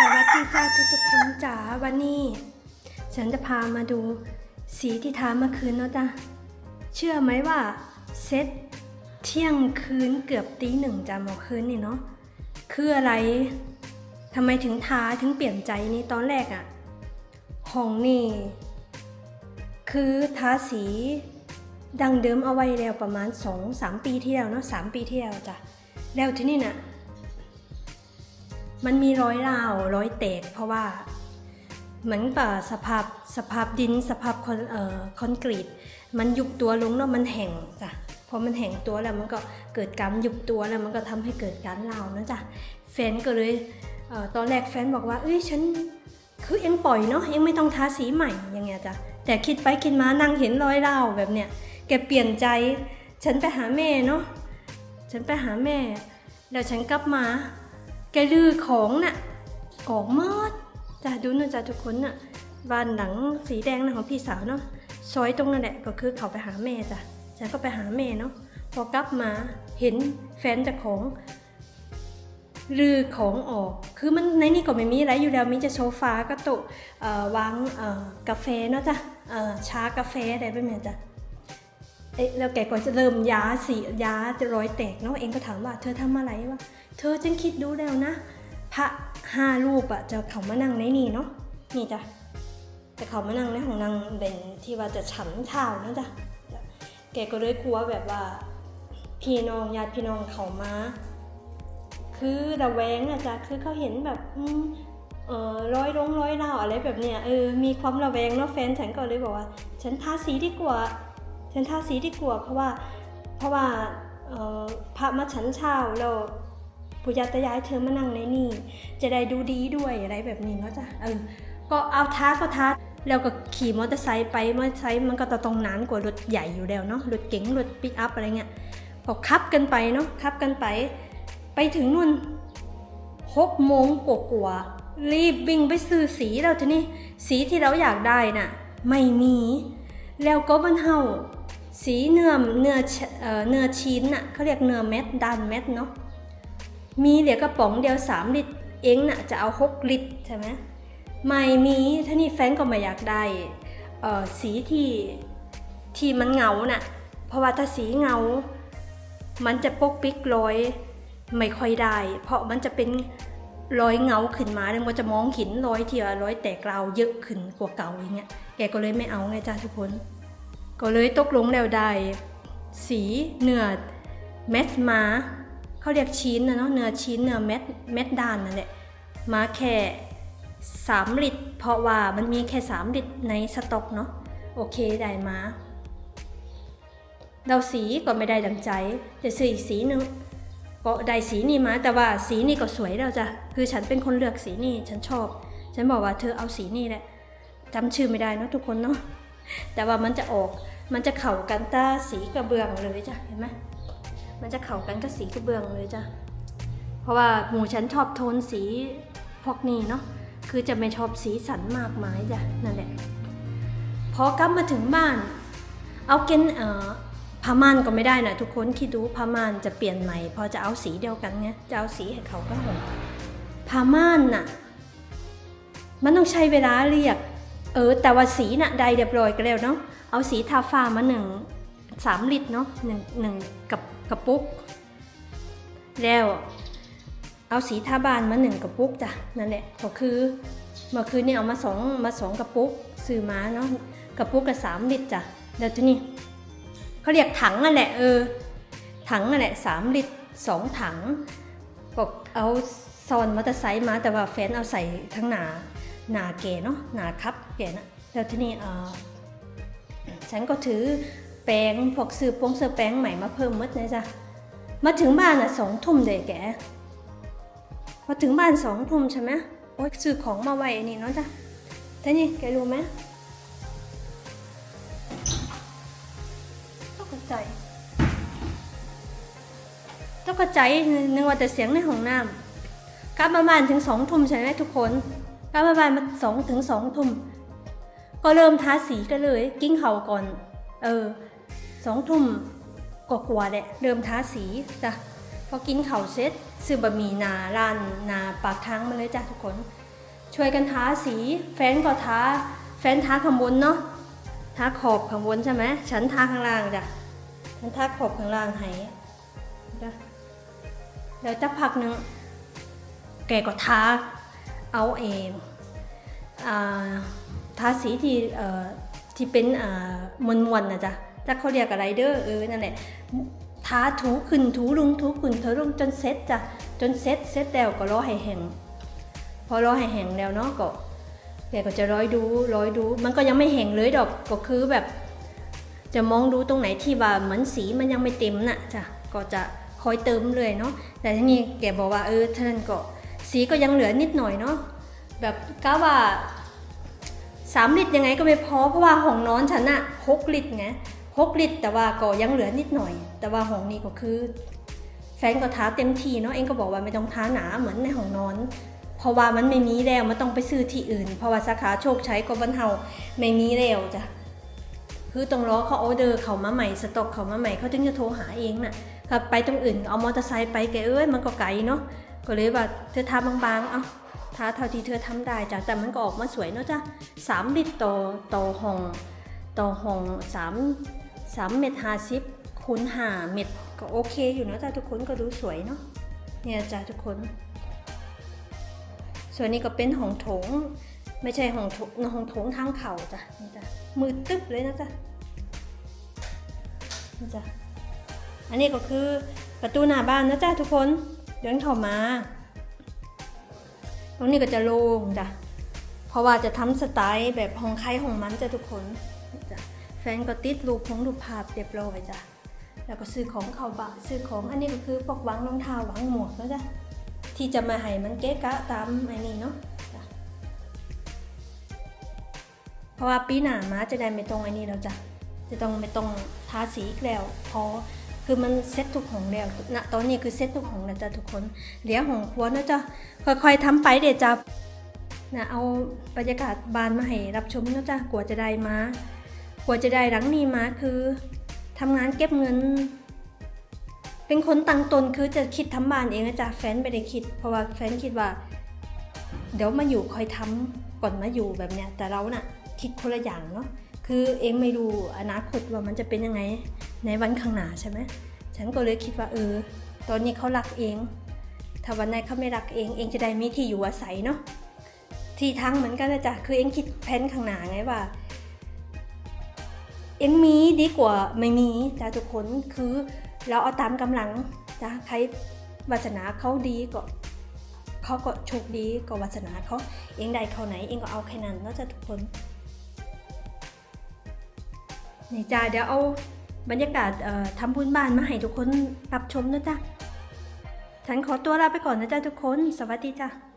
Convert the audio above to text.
สวัสดีจ้าทุกๆคนจ๋าวันนี้ ฉันจะพามาดูสีที่ทาเมื่อคืนเนาะจ้ะเชื่อไหมว่าเซ็ตเที่ยงคืนเกือบตีหนึ่งจ้าเมื่อคืนนี่เนาะคืออะไรทำไมถึงทาถึงเปลี่ยนใจนี่ตอนแรกอะห้องนี่คือทาสีดังเดิมเอาไว้แล้วประมาณ 2-3 ปีที่แล้วเนาะ3ปีที่แล้วจ้ะแล้วที่นี่น่ะ มันมีร้อยราวรอยแตกเพราะว่าเหมือนกับสภาพสภาพดินสภาพคอนเอ่อคอนกรีต มันยุบตัวลงแล้วมันแห้งจ้ะพอมันแห้งตัวแล้วมันก็เกิดการยุบตัวแล้วมันก็ทำให้เกิดการราวนะจ้ะแฟนก็เลยเอ่อตอนแรกแฟนบอกว่าเอ้ยฉันคือเองปล่อยเนาะเองไม่ต้องทาสีใหม่อย่างเงี้ยจ้ะแต่คิดไปคิดมานั่งเห็นรอยราวแบบเนี้ยแกเปลี่ยนใจ ฉันไปหาแม่เนาะฉันไปหาแม่แล้วฉันกลับมา แกลือของน่ะออกหมดจ้ะดูนะจ๊ะทุกคนน่ะบ้านหลังสีแดงนะของพี่สาวเนาะซอยตรงนั่นแหละก็คือเขาไปหาแม่จ้ะฉันก็ไปหาแม่เนาะพอกลับมาเห็นแฟนจากของลือของออก คือมันในนี่ก็ไม่มีอะไรอยู่แล้ว มีจะโซฟาก็ต๊ะเอ่อวางกาแฟเนาะจ้ะชากาแฟอะไรแบบเนี้จ้ะ เอ๊ะแล้วแกก็จะเริ่มยาสียาจะร้อยแตกเนาะเองก็ถามว่า เธอทำอะไรวะเธอฉันคิดดูแล้วนะ พระห้ารูปอะจะเขามานั่งในนี่เนาะนี่จ้ะจะเขามานั่งในของนางเดนที่ว่าจะฉันข้าวนะจ้ะแกก็เลยกลัวแบบว่า พี่น้องญาติพี่น้องเขามา คือระแวงอะจ้ะคือเขาเห็นแบบอืมเออร้อยลงร้อยเล่าอะไรแบบเนี้ยเออมีความระแวงเนาะแฟนฉันก็เลยบอกว่า ฉันทาสีดีกว่า ฉันทาสีดีกว่าเพราะว่าเพราะว่าพระมาฉันเช้าแล้วปุยาตายายเธอมานั่งในนี่ จะได้ดูดีด้วยอะไรแบบนี้เนาะจ้ะเออก็เอาท้าก็ท้าแล้วก็ขี่มอเตอร์ไซค์ไปมอเตอร์ไซค์มันก็จะต้องนานกว่ารถใหญ่อยู่แล้วเนาะรถเก๋งรถปิกอัพอะไรเงี้ยก็ขับกันไปเนาะขับกันไป ไปถึงนู่นหกโมงกว่ารีบวิ่งไปซื้อสีแล้วทีนี้สีที่เราอยากได้น่ะ ไม่มี แล้วก็บันเฮา สีเนื้อเนื้อเออเนื้อชิ้นน่ะเขาเรียกเนื้อเม็ดด้านเม็ดเนาะมีเหลือกระป๋องเดียว 3 ลิตร เองน่ะจะเอา 6 ลิตรใช่ไหมไม่มีท่านี่แฟนก็ไม่อยากได้เออสีที่ที่มันเงาน่ะเพราะว่าถ้าสีเงา มันจะปกปิกรอยไม่ค่อยได้ เพราะมันจะเป็นรอยเงาขึ้นมาแล้วมันจะมองเห็นรอยที่ว่ารอยแตกราวเยอะขึ้นกว่าเก่าอย่างเงี้ยแกก็เลยไม่เอาไงจ้าทุกคน ก็เลยตกลงแล้วได้สีเนื้อเม็ดมาเขาเรียกชิ้นนะเนาะเนื้อชิ้นเนื้อเม็ดเม็ดด้านนั่นแหละมาแค่3ลิตร เพราะว่ามันมีแค่3ลิตรในสต็อกเนาะโอเคได้มาเราสีก็ไม่ได้ดังใจจะซื้ออีกสีหนึ่งก็ได้สีนี้มา แต่ว่าสีนี้ก็สวยแล้วจ้ะคือฉันเป็นคนเลือกสีนี้ฉันชอบ ฉันบอกว่าเธอเอาสีนี้แหละจำชื่อไม่ได้เนะทุกคนเนาะ แต่ว่ามันจะออกมันจะเข้ากันตาสีกระเบื้องเลยจ้ะเห็นไหมมันจะเข้ากันกับสีกระเบื้องเลยจ้ะเพราะว่าหมูฉันชอบโทนสีพวกนี้เนาะคือจะไม่ชอบสีสันมากมายจ้ะนั่นแหละพอกลับมาถึงบ้าน เอาเกนเอ่อผ้าม่านก็ไม่ได้นะทุกคนคิดดูผ้าม่านจะเปลี่ยนใหม่พอจะเอาสีเดียวกันไงจะเอาสีให้เขาก็หงผ้าม่านน่ะมันต้องใช้เวลาเรียก ออแต่ว่าสีน่ะได้เรียบร้อยกันแล้วเนาะเอาสีทาฟ้ามาหนึ่งสามลิตรเนาะหนึ่งหนึ่งกับกระปุก แล้ว เอาสีทาบานมาหนึ่งกระปุกจ้ะนั่นแหละก็คือเมื่อคืนนี่เอามาสองมาสองกระปุกซื้อมาเนาะกระปุกละสามลิตรจ้ะแล้วทีนี้เขาเรียกถังนั่นแหละเออถังนั่นแหละสามลิตรสองถังก็เอาซอนมอเตอร์ไซค์มาแต่ว่าแฟนเอาใส่ทั้งหนา หนาแกเนาะหนาครับแกนะแล้วทีนี้เออฉันก็ถือแปรงพวกซื้อโปรงเสื้อแปรงใหม่มาเพิ่มมดนะจ๊ะมาถึงบ้านอะสองทุ่มเลยแกพอถึงบ้านสองทุ่มใช่ไหมโอ๊ยซื้อของมาไว้อันนี่เนาะจ๊ะทีนี้แกรู้ไหมตกใจตกใจนึกว่าแต่เสียงในห้องน้ำกลับมาบ้านถึงสองทุ่มใช่ไหมทุกคน กลับมาบ้านมาสองถึงสองทุ่มก็เริ่มทาสีกันเลย กิ้งเห่าก่อน เออสองทุ่มก็กว่าแหละเริ่มทาสีจ้ะพอกินเข่าเสร็จซื้อบะหมี่นาร้านนาปากทางมาเลยจ้ะทุกคน ช่วยกันทาสีแฟนก็ทาแฟนทาข้างบนเนาะทาขอบข้างบนใช่ไหมฉันทาข้างล่างจ้ะฉันทาขอบข้างล่างให้จ้ะแล้วจักพักหนึ่งแกก็ทา เอาเองอ่าทาสีที่เอ่อที่เป็นมวนวนๆนะจ๊ะจักเขาเรียกอะไรเด้อเออนั่นแหละทาถูขึ้นถูลงถูขึ้นถูลงจนเซ็ตจ้ะจนเซ็ตเซ็ตแล้วก็รอให้แห้งพอรอให้แห้งแล้วเนาะก็แกก็จะร้อยดูร้อยดู มันก็ยังไม่แห้งเลยดอกก็คือแบบ จะมองดูตรงไหนที่ว่าเหมือนสีมันยังไม่เต็มน่ะจ้ะก็จะคอยเติมเลยเนาะแต่ทีนี้แกบอกว่าเออท่านก็ สีก็ยังเหลือนิดหน่อยเนาะแบบก้าว่าสามลิตรยังไงก็ไม่พอเพราะว่าห้องนอนฉันอะหกลิตรไงหกลิตร แต่ว่าก็ยังเหลือนิดหน่อย แต่ว่าห้องนี้ก็คือ แฟนก็ท้าเต็มทีเนาะเองก็บอกว่าไม่ต้องท้าหนาเหมือนในห้องนอน เพราะว่ามันไม่มีแล้วมันต้องไปซื้อที่อื่น เพราะว่าสาขาโชคชัยก็บันเทาไม่มีแล้วจ้ะคือต้องรอเขาออเดอร์เขามาใหม่สต็อกเขามาใหม่เขาถึงจะโทรหาเองน่ะไปตรงอื่นเอามอเตอร์ไซค์ไปแกเอ้ยมันก็ไกลเนาะ ก็เลยว่าเธอทาบางๆ เอาทาเท่าที่เธอทำได้จ้ะแต่มันก็ออกมาสวยเนาะจ้ะสามลิตรต่อต่อห้องต่อห้องสามสามเม็ดห้าสิบคูณห้าเม็ดก็โอเคอยู่เนาะจ้ะทุกคนก็ดูสวยเนาะเนี่ยจ้ะทุกคน ส่วนนี้ก็เป็นห้องโถง ไม่ใช่ห้องโถงห้องโถงทางเข่าจ้ะนี่จ้ะมือตึ๊บเลยนะจ๊ะนี่จ้ะอันนี้ก็คือประตูหน้าบ้านนะจ๊ะทุกคน เดินเข้ามา ตรงนี้ก็จะโล่งจ้ะ เพราะว่าจะทำสไตล์แบบห้องใครห้องมันจ้ะทุกคนจ้ะแฟนก็ติดรูปของรูปภาพเรียบร้อยจ้ะ แล้วก็ซื้อของเข้าบ้านซื้อของอันนี้ก็คือพวกวางรองเท้าวางหมวกนะจ๊ะที่จะมาให้มันเก๊ะกะตามไอ้นี่เนาะเพราะว่าปีหน้ามาจะได้ไม่ต้องไอ้นี่แล้วจ้ะ จะต้องไม่ต้องทาสีอีกแล้วเพอ คือมันเซ็ตทุกของแล้วณตอนนี้คือเซ็ตทุกของแล้วจ้ะทุกคนเหลียวของครัวนะจ้ะค่อยๆทำไปเดี๋ยวจะนะเอาบรรยากาศบานมาให้รับชมนะจ้ะกว่าจะได้มากว่าจะได้หลังนี้มาคือทำงานเก็บเงิน เป็นคนตังตนคือจะคิดทำบ้านเองนะจ๊ะแฟนไม่ได้คิด เพราะว่าแฟนคิดว่า เดี๋ยวมาอยู่คอยทำก่อนมาอยู่แบบเนี้ยแต่เราน่ะคิดคนละอย่างเนาะคือเองไม่รู้อนาคตว่ามันจะเป็นยังไง ในวันข้างหน้าใช่ไหมฉันก็เลยคิดว่าเออ ตอนนี้เขารักเอง ถ้าวันไหนเขาไม่รักเอง เองจะได้มีที่อยู่อาศัยเนาะ ที่ทางเหมือนกันนะจ๊ะ คือเองคิดแผนข้างหน้าไงว่า เองมีดีกว่าไม่มีจ้ะทุกคน คือเราเอาตามกำลังจ้ะใครวาสนาเขาดีก็เขาก็โชคดีก็วาสนาเขาเองได้เขาไหนเองก็เอาแค่นั้นเนาะจ้ะทุกคนนี่จ้าเดี๋ยวเอา บรรยากาศทำบุญบ้านมาให้ทุกคนรับชมนะจ๊ะ ฉันขอตัวลาไปก่อนนะจ๊ะทุกคน สวัสดีจ้ะ